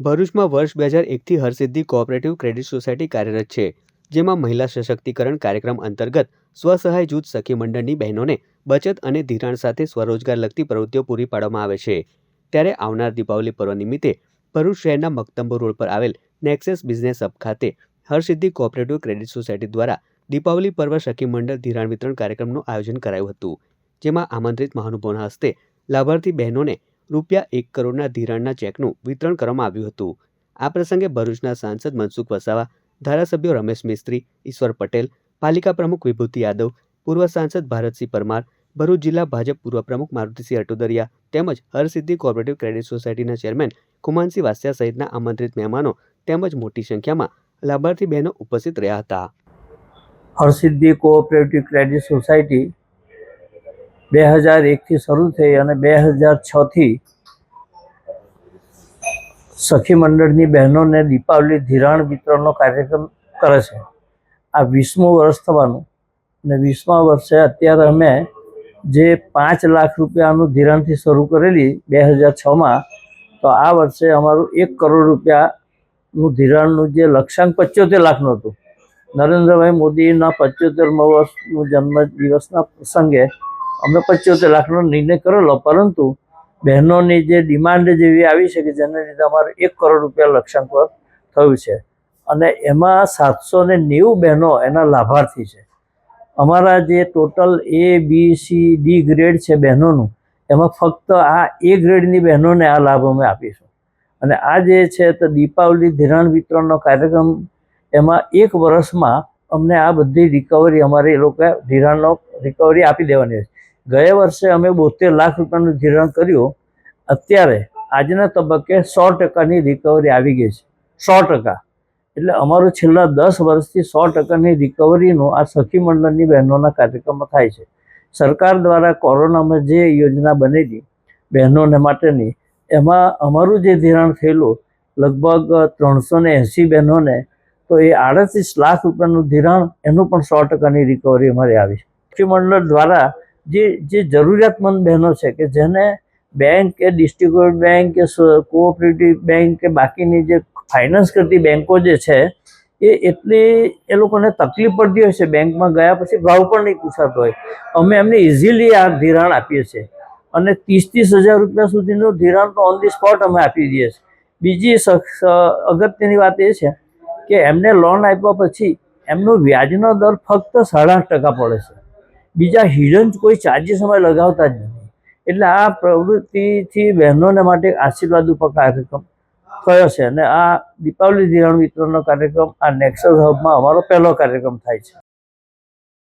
ભરૂચમાં વર્ષ બે હજાર એકથી હરસિદ્ધિ કોઓપરેટિવ ક્રેડિટ સોસાયટી કાર્યરત છે, જેમાં મહિલા સશક્તિકરણ કાર્યક્રમ અંતર્ગત સ્વસહાય જૂથ સખી મંડળની બહેનોને બચત અને ધિરાણ સાથે સ્વરોજગાર લગતી પ્રવૃત્તિઓ પૂરી પાડવામાં આવે છે. ત્યારે આવનાર દીપાવલી પર્વ નિમિત્તે ભરૂચ શહેરના મક્તંબો રોડ પર આવેલ નેક્સેસ બિઝનેસ હબ ખાતે હરસિદ્ધિ કોઓપરેટિવ ક્રેડિટ સોસાયટી દ્વારા દીપાવલી પર્વ સખી મંડળ ધિરાણ વિતરણ કાર્યક્રમનું આયોજન કરાયું હતું, જેમાં આમંત્રિત મહાનુભાવના હસ્તે લાભાર્થી બહેનોને રૂપિયા એક કરોડના ધિરાણના ચેકનું વિતરણ કરવામાં આવ્યું હતું. આ પ્રસંગે ભરૂચના સાંસદ મનસુખ વસાવા, ધારાસભ્યો રમેશ મિસ્ત્રી, ઈશ્વર પટેલ, પાલિકા પ્રમુખ વિભૂતિ યાદવ, પૂર્વ સાંસદ ભારતસિંહ પરમાર, ભરૂચ જિલ્લા ભાજપ પૂર્વ પ્રમુખ મારુતિસિંહ અટોદરિયા તેમજ હરસિદ્ધિ કોઓપરેટિવ ક્રેડિટ સોસાયટીના ચેરમેન કુમાનસિંહ વાસ્યા સહિતના આમંત્રિત મહેમાનો તેમજ મોટી સંખ્યામાં લાભાર્થી બહેનો ઉપસ્થિત રહ્યા હતા. હરસિદ્ધિ કોઓપરેટિવ ક્રેડિટ સોસાયટી બે હજાર એકથી શરૂ થઈ અને બે હજાર છથી સખી મંડળની બહેનોને દીપાવલી ધિરાણ વિતરણનો કાર્યક્રમ કરે છે. આ વીસમું વર્ષ થવાનું અને વીસમા વર્ષે અત્યારે અમે જે પાંચ લાખ રૂપિયાનું ધિરાણથી શરૂ કરેલી બે હજાર છમાં, તો આ વર્ષે અમારું એક કરોડ રૂપિયાનું ધિરાણનું જે લક્ષ્યાંક પંચોતેર લાખનું હતું. નરેન્દ્રભાઈ મોદીના પંચોતેરમા વર્ષનું જન્મદિવસના પ્રસંગે અમે પંચોતેર લાખનો નિર્ણય કરેલો, પરંતુ બહેનોની જે ડિમાન્ડ જેવી આવી છે કે જેને લીધે અમારે એક કરોડ રૂપિયા લક્ષ્યાંક પર થયું છે. અને એમાં સાતસો ને નેવું બહેનો એના લાભાર્થી છે. અમારા જે total A, B, C, D grade છે બહેનોનું, એમાં ફક્ત આ એ ગ્રેડની બહેનોને આ લાભ અમે આપીશું. અને આ જે છે તો દીપાવલી ધિરાણ વિતરણનો કાર્યક્રમ, એમાં એક વર્ષમાં અમને આ બધી રિકવરી અમારે એ લોકો ધિરાણનો રિકવરી આપી દેવાની છે. ગયા વર્ષે અમે બોતેર લાખ રૂપિયાનું ધિરાણ કર્યું. અત્યારે આજના તબક્કે સો ટકાની રિકવરી આવી ગઈ છે. સો ટકા. એટલે અમારું છેલ્લા દસ વર્ષથી સો ટકાની રિકવરીનું આ સખી મંડળની બહેનોના કાર્યક્રમમાં થાય છે. સરકાર દ્વારા કોરોનામાં જે યોજના બનેલી બહેનોને માટેની, એમાં અમારું જે ધિરાણ થયેલું, લગભગ ત્રણસો ને એંસી બહેનોને, તો એ આડત્રીસ લાખ રૂપિયાનું ધિરાણ એનું પણ સો ટકાની રિકવરી અમારી આવી છે. સખી મંડળ દ્વારા જે જે જરૂરિયાતમંદ બહેનો છે કે જેને બેંક કે ડિસ્ટ્રિક્ટ બેંક કે કોઓપરેટિવ બેંક કે બાકીની જે ફાઇનાન્સ કરતી બેંકો જે છે, એ એટલી, એ લોકોને તકલીફ પડતી હોય છે બેંકમાં ગયા પછી ભાવ પણ નહીં પૂછાતો હોય. અમે એમને ઇઝીલી આ ધિરાણ આપીએ છીએ. અને ત્રીસ ત્રીસ હજાર રૂપિયા સુધીનું ધિરાણ તો ઓન ધી સ્પોટ અમે આપી દઈએ છીએ. બીજી અગત્યની વાત એ છે કે એમને લોન આપ્યા પછી એમનો વ્યાજનો દર ફક્ત સાડા આઠ ટકા પડે છે. બીજા હિડન કોઈ ચાર્જીસ અમે લગાવતા જ નથી. એટલે આ પ્રવૃત્તિથી બહેનોને માટે આશીર્વાદ ઉપર કાર્યક્રમ થયો છે. અને આ દીપાવલી ધિરાણ વિતરણનો કાર્યક્રમ, આ નેક્સસ હબમાં અમારો પહેલો કાર્યક્રમ થાય છે.